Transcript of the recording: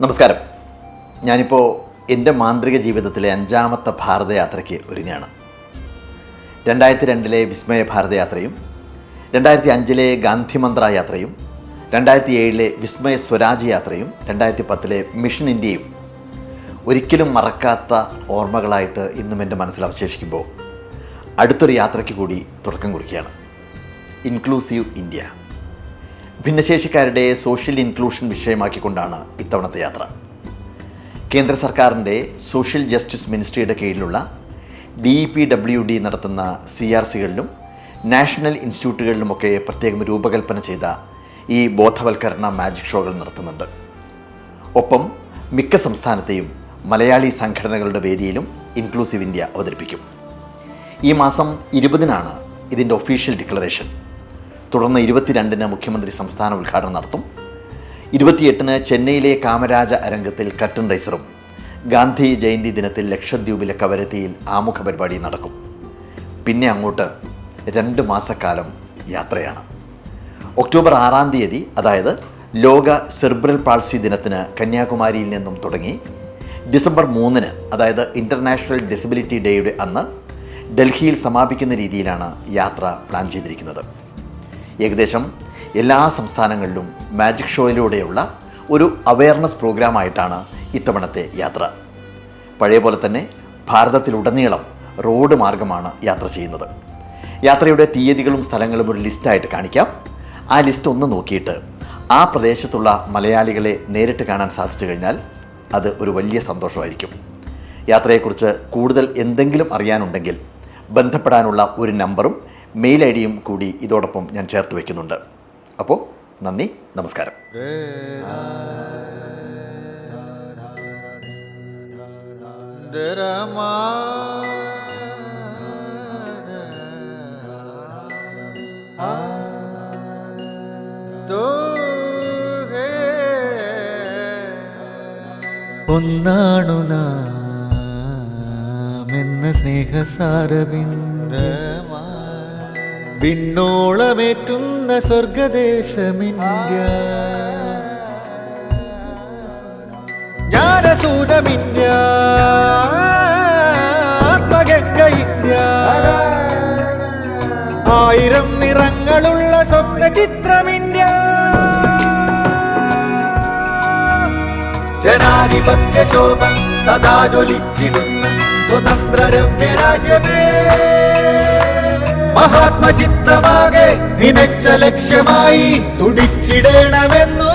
നമസ്കാരം. ഞാനിപ്പോൾ എന്റെ മാന്ത്രിക ജീവിതത്തിലെ അഞ്ചാമത്തെ ഭാരതയാത്രയ്ക്ക് ഒരുങ്ങിയാണ് രണ്ടായിരത്തി രണ്ടിലെ വിസ്മയ ഭാരതയാത്രയും രണ്ടായിരത്തി അഞ്ചിലെ ഗാന്ധിമന്ത്ര യാത്രയും രണ്ടായിരത്തി ഏഴിലെ വിസ്മയ സ്വരാജ് യാത്രയും രണ്ടായിരത്തി പത്തിലെ മിഷൻ ഇന്ത്യയും ഒരിക്കലും മറക്കാത്ത ഓർമ്മകളായിട്ട് ഇന്നും എന്റെ മനസ്സിൽ അവശേഷിക്കുമ്പോൾ അടുത്തൊരു യാത്രയ്ക്ക് കൂടി തുടക്കം കുറിക്കുകയാണ്. Inclusive India. ഭിന്നശേഷിക്കാരുടെ സോഷ്യൽ ഇൻക്ലൂഷൻ വിഷയമാക്കിക്കൊണ്ടാണ് ഇത്തവണത്തെ യാത്ര. കേന്ദ്ര സർക്കാരിന്റെ സോഷ്യൽ ജസ്റ്റിസ് മിനിസ്ട്രിയുടെ കീഴിലുള്ള ഡി പി ഡബ്ല്യു ഡി നടത്തുന്ന സി ആർ സികളിലും നാഷണൽ ഇൻസ്റ്റിറ്റ്യൂട്ടുകളിലുമൊക്കെ പ്രത്യേകം രൂപകൽപ്പന ചെയ്ത ഈ ബോധവൽക്കരണ മാജിക് ഷോകൾ നടത്തുന്നുണ്ട്. ഒപ്പം മിക്ക സംസ്ഥാനത്തെയും മലയാളി സംഘടനകളുടെ വേദിയിലും ഇൻക്ലൂസീവ് ഇന്ത്യ അവതരിപ്പിക്കും. ഈ മാസം ഇരുപതിനാണ് ഇതിന്റെ ഒഫീഷ്യൽ ഡിക്ലറേഷൻ. തുടർന്ന് ഇരുപത്തിരണ്ടിന് മുഖ്യമന്ത്രി സംസ്ഥാന ഉദ്ഘാടനം നടത്തും. ഇരുപത്തിയെട്ടിന് ചെന്നൈയിലെ കാമരാജ അരംഗത്തിൽ കർട്ടൻ റൈസറും ഗാന്ധി ജയന്തി ദിനത്തിൽ ലക്ഷദ്വീപിലെ കവരത്തിയിൽ ആമുഖ പരിപാടി നടക്കും. പിന്നെ അങ്ങോട്ട് രണ്ട് മാസക്കാലം യാത്രയാണ്. ഒക്ടോബർ ആറാം തീയതി അതായത് ലോക സെർബ്രൽ പാൾസി ദിനത്തിന് കന്യാകുമാരിയിൽ നിന്നും തുടങ്ങി ഡിസംബർ മൂന്നിന് അതായത് ഇന്റർനാഷണൽ ഡിസബിലിറ്റി ഡേയുടെ അന്ന് ഡൽഹിയിൽ സമാപിക്കുന്ന രീതിയിലാണ് യാത്ര പ്ലാൻ ചെയ്തിരിക്കുന്നത്. ഏകദേശം എല്ലാ സംസ്ഥാനങ്ങളിലും മാജിക് ഷോയിലൂടെയുള്ള ഒരു അവയർനെസ് പ്രോഗ്രാമായിട്ടാണ് ഇത്തവണത്തെ യാത്ര. പഴയ പോലെ തന്നെ ഭാരതത്തിലുടനീളം റോഡ് മാർഗമാണ് യാത്ര ചെയ്യുന്നത്. യാത്രയുടെ തീയതികളും സ്ഥലങ്ങളും ഒരു ലിസ്റ്റായിട്ട് കാണിക്കാം. ആ ലിസ്റ്റ് ഒന്ന് നോക്കിയിട്ട് ആ പ്രദേശത്തുള്ള മലയാളികളെ നേരിട്ട് കാണാൻ സാധിച്ചു കഴിഞ്ഞാൽ അത് ഒരു വലിയ സന്തോഷമായിരിക്കും. യാത്രയെക്കുറിച്ച് കൂടുതൽ എന്തെങ്കിലും അറിയാനുണ്ടെങ്കിൽ ബന്ധപ്പെടാനുള്ള ഒരു നമ്പറും മെയിൽ ഐ ഡിയും കൂടി ഇതോടൊപ്പം ഞാൻ ചേർത്ത് വയ്ക്കുന്നുണ്ട് അപ്പോൾ നന്ദി നമസ്കാരം. ഒന്നാണു നാം എന്ന സ്നേഹസാരവിന്ദ. വിണ്ണോളമേറ്റുന്ന സ്വർഗദേശമിന്ത്യ ജ്ഞാനസൂരമിന്ത്യ ആത്മഗംഗ ഇന്ത്യ. ആയിരം നിറങ്ങളുള്ള സ്വപ്ന ചിത്രമിന്ത്യ ജനാധിപത്യ ശോഭ തഥാ ജ്വലിച്ചിടുന്ന സ്വതന്ത്ര രമ്യ രാജ്യമേ. മഹാത്മചിത്തമാകെ നിനച്ച ലക്ഷ്യമായി തുടിച്ചിടണമെന്നു